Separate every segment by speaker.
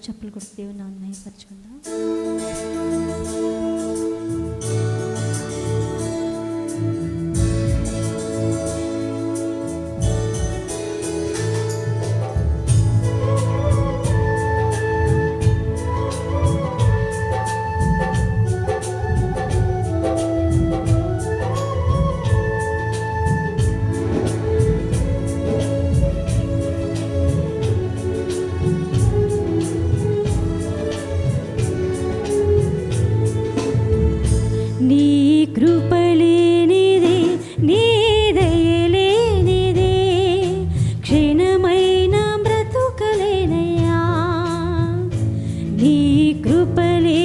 Speaker 1: అందరూ చెప్పులు కొట్టి దేవుని నాన్న పరచుకుందాం. నీ కృపలేనిది నీ దయలేనిది క్షీణమైన బ్రతుకలేనయ్యా నీ కృపలే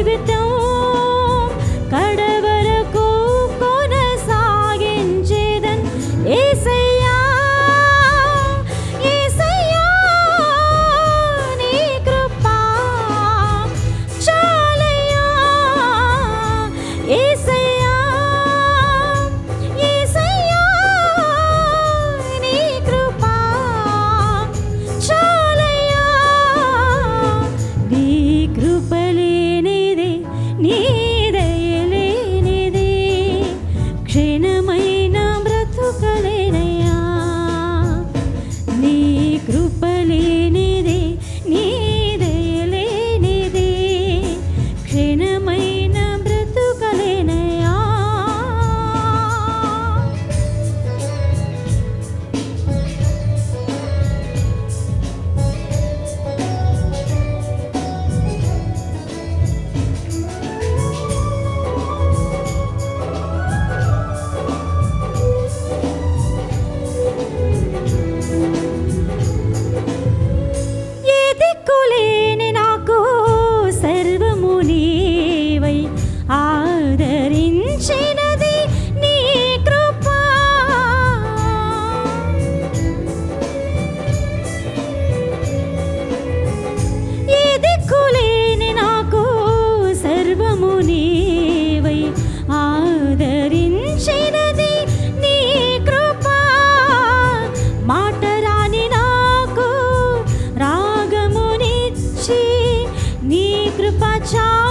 Speaker 1: 집에 떠 paciao.